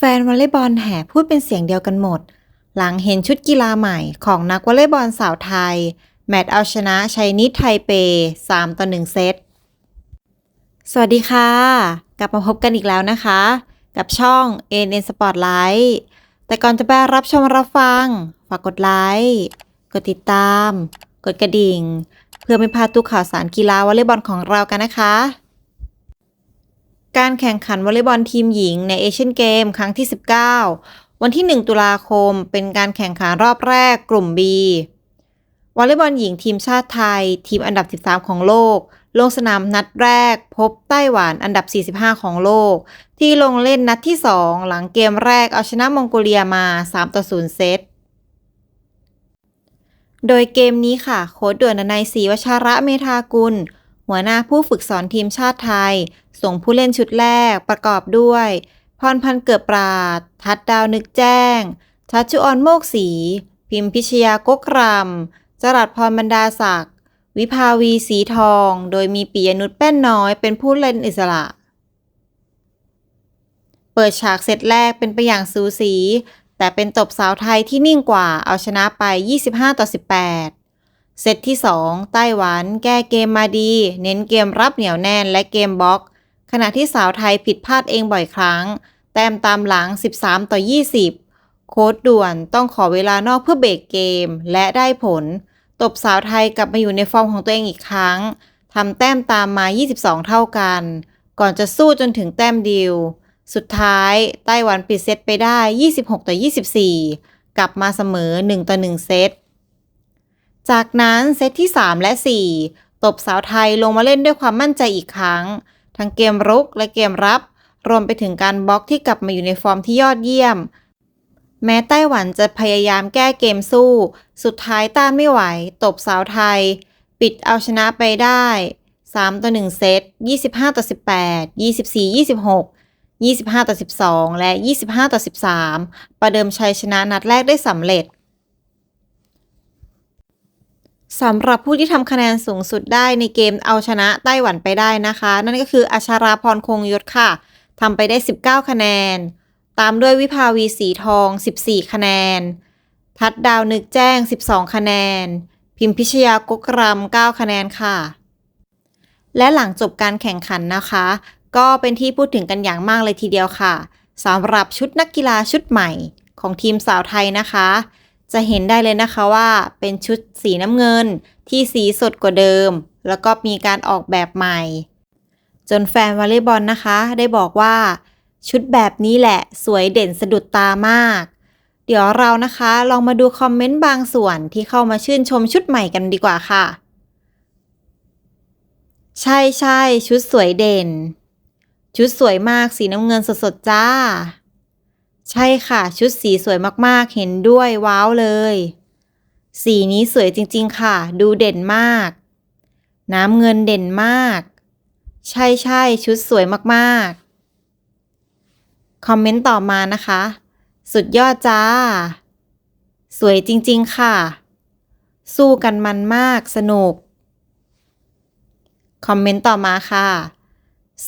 แฟนวอลเลย์บอลแห่พูดเป็นเสียงเดียวกันหมด หลังเห็นชุดกีฬาใหม่ของนักวอลเลย์บอลสาวไทย แมตช์เอาชนะชัยนิดไทเป 3 ต่อ 1 เซต สวัสดีค่ะ กลับมาพบกันอีกแล้วนะคะ กับช่อง NN Spotlight แต่ก่อนจะไปรับชมรับฟัง ฝากกดไลค์ กดติดตาม กดกระดิ่ง เพื่อไม่พลาดทุกข่าวสารกีฬาวอลเลย์บอลของเรากันนะคะ การแข่งขันวอลเลย์บอลทีมหญิงในเอเชียนเกมครั้งที่ 19 วันที่ 1 ตุลาคม เป็นการแข่งขันรอบแรกกลุ่ม B วอลเลย์บอลหญิงทีมชาติไทย ทีมอันดับ 13 ของโลก ลงสนามนัดแรก พบไต้หวันอันดับ 45 ของโลก ที่ลงเล่นนัดที่ 2 หลังเกมแรกเอาชนะมองโกเลียมา 3 ต่อ 0 เซตโดยเกมนี้ค่ะ โค้ดด่วนนายศรีวชาระเมธากุล หัวหน้าผู้ฝึกสอนทีมชาติไทย ส่งผู้เล่นชุดแรกประกอบด้วย พรพันเกิดปราด ทัดดาวนึกแจ้ง ชัชชุออนโมกศีพิมพิชยากกรำจรัสพรบรรดาศักดิ์วิภาวีสีทอง โดยมีปิยนุชแป้นน้อยเป็นผู้เล่นอิสระ เปิดฉากเซตแรกเป็นไปอย่างสูสี แต่เป็นตบสาวไทยที่นิ่งกว่าเอาชนะไป 25 ต่อ 18 เซตที่ 2 ไต้หวันแก้เกมมาดี เน้นเกมรับเหนียวแน่นและเกมบล็อก ขณะที่สาวไทยผิดพลาดเองบ่อยครั้ง แต้มตามหลัง 13 ต่อ 20 โค้ดด่วนต้องขอเวลานอกเพื่อเบรกเกมและได้ผล ตบสาวไทยกลับมาอยู่ในฟอร์มของตัวเองอีกครั้งทำแต้มตามมา 22 เท่ากัน ก่อนจะสู้จนถึงแต้มเดียวสุดท้ายไต้หวันปิดเซตไปได้ 26 ต่อ 24 กลับมาเสมอ 1 ต่อ 1 เซต จากนั้นเซตที่ 3 และ 4 ตบสาวไทยลงมาเล่นด้วยความมั่นใจอีกครั้ง ทั้งเกมรุกและเกมรับ รวมไปถึงการบล็อกที่กลับมาอยู่ในฟอร์มที่ยอดเยี่ยม แม้ไต้หวันจะพยายามแก้เกมสู้ สุดท้ายต้านไม่ไหว ตบสาวไทย ปิดเอาชนะไปได้ 3 ต่อ 1 เซต 25 ต่อ 18 24 26 25 ต่อ 12 และ 25 ต่อ 13 ประเดิมชัยชนะนัดแรกได้สำเร็จ สำหรับผู้ที่ทำคะแนนสูงสุดได้ในเกมเอาชนะไต้หวันไปได้นะคะ นั่นก็คืออัชราพรคงยศค่ะทำไปได้ 19 คะแนน ตามด้วยวิภาวีสีทอง 14 คะแนน ทัดดาวนึกแจ้ง 12 คะแนน พิมพิชยากกรำ9คะแนนค่ะ และหลังจบการแข่งขันนะคะ ก็เป็นที่พูดถึงกันอย่างมากเลยทีเดียวค่ะสำหรับชุดนักกีฬาชุดใหม่ของทีมสาวไทยนะคะ จะเห็นได้เลยนะคะว่าเป็นชุดสีน้ำเงินที่สีสดกว่าเดิม แล้วก็มีการออกแบบใหม่ จนแฟนวอลเลย์บอลนะคะ ได้บอกว่า ชุดแบบนี้แหละสวยเด่นสะดุดตามาก เดี๋ยวเรานะคะลองมาดูคอมเมนต์บางส่วนที่เข้ามาชื่นชมชุดใหม่กันดีกว่าค่ะ ใช่ใช่ชุดสวยเด่น ชุดสวยมากสีน้ำเงินสดๆจ้า ใช่ค่ะ ชุดสีสวยมากๆ เห็นด้วยว้าวเลย สีนี้สวยจริงๆค่ะ ดูเด่นมาก น้ำเงินเด่นมาก ใช่ใช่ชุดสวยมากๆ คอมเมนต์ต่อมานะคะ สุดยอดจ้า สวยจริงๆค่ะ สู้กันมันมากสนุก คอมเมนต์ต่อมาค่ะ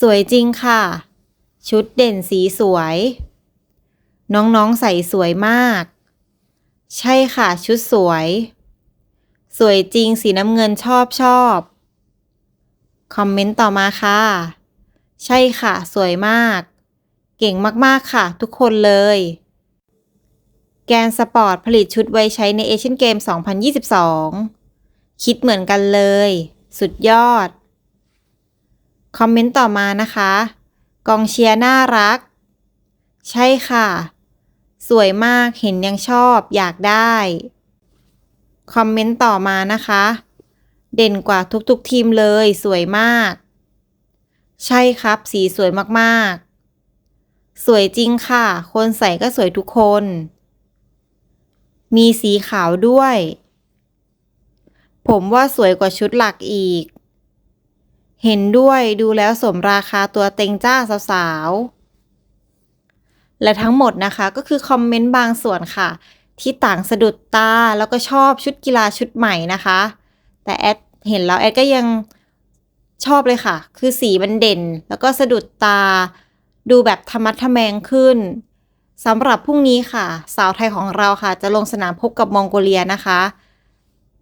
สวยจริงค่ะ ชุดเด่นสีสวย น้องๆใส่สวยมาก ใช่ค่ะ ชุดสวย สวยจริงสีน้ำเงินชอบชอบคอมเมนต์ต่อมาค่ะ ใช่ค่ะ สวยมาก เก่งมากๆค่ะ ทุกคนเลย แกนสปอร์ตผลิตชุดไว้ใช้ในเอเชียนเกม 2022 คิดเหมือนกันเลย สุดยอด คอมเมนต์ต่อมานะคะ กองเชียร์น่ารัก ใช่ค่ะ สวยมากเห็นยังชอบอยากได้ คอมเมนต์ต่อมานะคะ เด่นกว่าทุกๆทีมเลยสวยมาก ใช่ครับ สีสวยมากๆ สวยจริงค่ะ คนใส่ก็สวยทุกคน มีสีขาวด้วย ผมว่าสวยกว่าชุดหลักอีก เห็นด้วยดูแล้วสมราคาตัวเต็งจ้าสาวๆ และทั้งหมดนะคะก็คือคอมเมนต์บางส่วนค่ะ ที่ต่างสะดุดตาแล้วก็ชอบชุดกีฬาชุดใหม่นะคะ แต่แอดเห็นแล้วแอดก็ยังชอบเลยค่ะ คือสีมันเด่น แล้วก็สะดุดตา ดูแบบธรรมัดทะแมงขึ้นสำหรับพรุ่งนี้ค่ะ สาวไทยของเราค่ะ จะลงสนามพบกับมองโกเลียนะคะ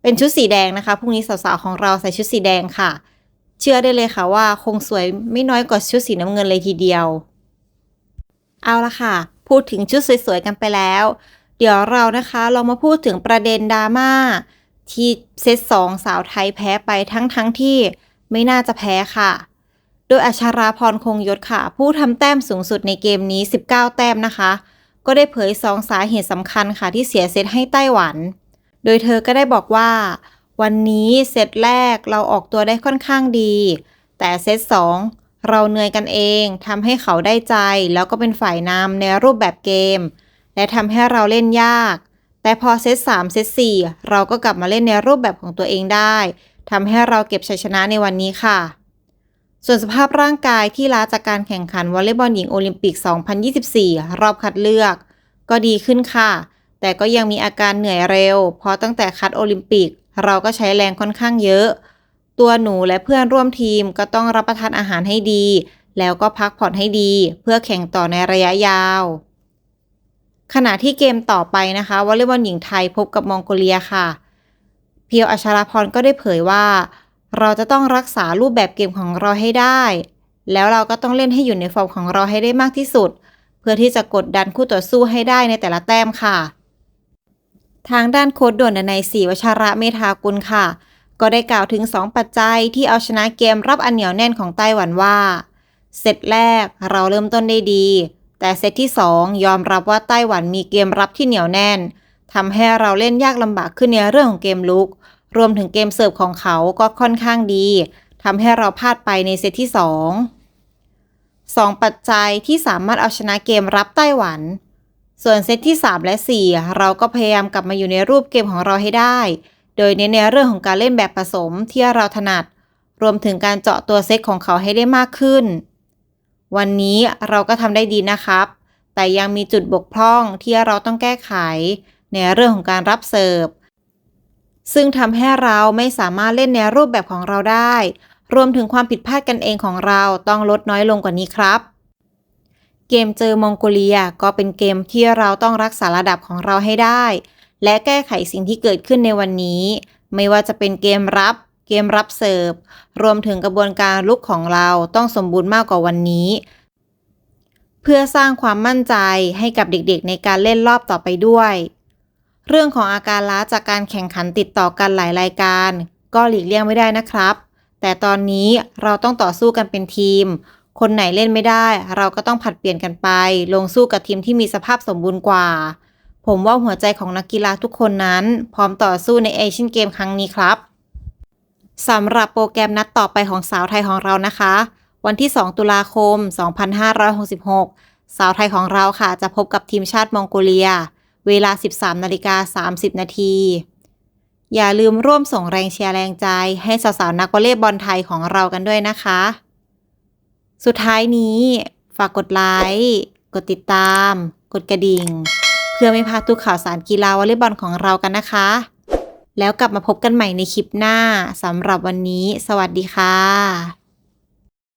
เป็นชุดสีแดงนะคะพรุ่งนี้สาวๆของเราใส่ชุดสีแดงค่ะ เชื่อได้เลยค่ะว่าคงสวยไม่น้อยกว่าชุดสีน้ำเงินเลยทีเดียว เอาละค่ะ พูดถึงชุดสวยๆกันไปแล้ว เดี๋ยวเรานะคะลองมาพูดถึงประเด็นดราม่าที่เซตสองสาวไทยแพ้ไปทั้งๆทที่ไม่น่าจะแพ้ค่ะ โดยอัชราพรคงยศค่ะ ผู้ทำแต้มสูงสุดในเกมนี้ 19 แต้มนะคะ ก็ได้เผยสองสาเหตุสำคัญค่ะที่เสียเซตให้ไต้หวัน โดยเธอก็ได้บอกว่า วันนี้เซตแรกเราออกตัวได้ค่อนข้างดี แต่เซตสอง เราเหนื่อยกันเองทำให้เขาได้ใจ แล้วก็เป็นฝ่ายนำในรูปแบบเกม และทำให้เราเล่นยาก แต่พอเซต3เซต4เราก็กลับมาเล่นในรูปแบบของตัวเองได้ทำให้เราเก็บชัยชนะในวันนี้ค่ะ ส่วนสภาพร่างกายที่ล้าจากการแข่งขันวอลเลย์บอลหญิงโอลิมปิก 2024 รอบคัดเลือก ก็ดีขึ้นค่ะ แต่ก็ยังมีอาการเหนื่อยเร็ว เพราะตั้งแต่คัดโอลิมปิก เราก็ใช้แรงค่อนข้างเยอะ ตัวหนูและเพื่อนร่วมทีมก็ต้องรับประทานอาหารให้ดี แล้วก็พักผ่อนให้ดี เพื่อแข่งต่อในระยะยาว ขณะที่เกมต่อไปนะคะวอลเลย์บอลหญิงไทยพบกับมองโกเลียค่ะ เพียวอัชราพรก็ได้เผยว่า เราจะต้องรักษารูปแบบเกมของเราให้ได้ แล้วเราก็ต้องเล่นให้อยู่ในฟอร์มของเราให้ได้มากที่สุด เพื่อที่จะกดดันคู่ต่อสู้ให้ได้ในแต่ละแต้มค่ะ ทางด้านโค้ดด่วนในศรีวชระเมธากุลค่ะ ก็ได้กล่าวถึง 2 ปัจจัยที่เอาชนะเกมรับอันเหนียวแน่นของไต้หวันว่า เซตแรกเราเริ่มต้นได้ดี แต่เซตที่ 2 ยอมรับว่าไต้หวันมีเกมรับที่เหนียวแน่นทำให้เราเล่นยากลำบากขึ้นในเรื่องของเกมลุก รวมถึงเกมเสิร์ฟของเขาก็ค่อนข้างดีทำให้เราพลาดไปในเซตที่ 2 2 ปัจจัยที่สามารถเอาชนะเกมรับไต้หวัน ส่วนเซตที่ 3 และ 4 เราก็พยายามกลับมาอยู่ในรูปเกมของเราให้ได้ โดยเน้นในเรื่องของการเล่นแบบผสมที่เราถนัด รวมถึงการเจาะตัวเซตของเขาให้ได้มากขึ้น วันนี้เราก็ทำได้ดีนะครับ แต่ยังมีจุดบกพร่องที่เราต้องแก้ไข ในเรื่องของการรับเสิร์ฟ ซึ่งทำให้เราไม่สามารถเล่นในรูปแบบของเราได้ รวมถึงความผิดพลาดกันเองของเราต้องลดน้อยลงกว่านี้ครับเกมเจอมองโกเลียก็เป็นเกมที่เราต้องรักษาระดับของเราให้ได้ และแก้ไขสิ่งที่เกิดขึ้นในวันนี้ ไม่ว่าจะเป็นเกมรับ เกมรับเสิร์ฟ รวมถึงกระบวนการลุกของเราต้องสมบูรณ์มากกว่าวันนี้ เพื่อสร้างความมั่นใจให้กับเด็กๆ ในการเล่นรอบต่อไปด้วย เรื่องของอาการล้าจากการแข่งขันติดต่อกันหลายรายการ ก็หลีกเลี่ยงไม่ได้นะครับ แต่ตอนนี้เราต้องต่อสู้กันเป็นทีม คนไหนเล่นไม่ได้ เราก็ต้องผัดเปลี่ยนกันไป ลงสู้กับทีมที่มีสภาพสมบูรณ์กว่า ผมว่าหัวใจของนักกีฬาทุกคนนั้น พร้อมต่อสู้ในเอเชียนเกมครั้งนี้ครับสำหรับโปรแกรมนัดต่อไปของสาวไทยของเรานะคะ วันที่ 2 ตุลาคม 2566 สาวไทยของเราค่ะจะพบกับทีมชาติมองโกเลีย เวลา 13นาฬิกา30 นาที อย่าลืมร่วมส่งแรงเชียร์แรงใจ ให้สาวๆนักวอลเลย์บอลไทยของเรากันด้วยนะคะ สุดท้ายนี้ ฝากกดไลค์ กดติดตาม กดกระดิ่ง พื่อไม่พลาดทุกข่าวสารกีฬาวอลเลย์บอลของเรากันนะคะ แล้วกลับมาพบกันใหม่ในคลิปหน้าสำหรับวันนี้ สวัสดีค่ะ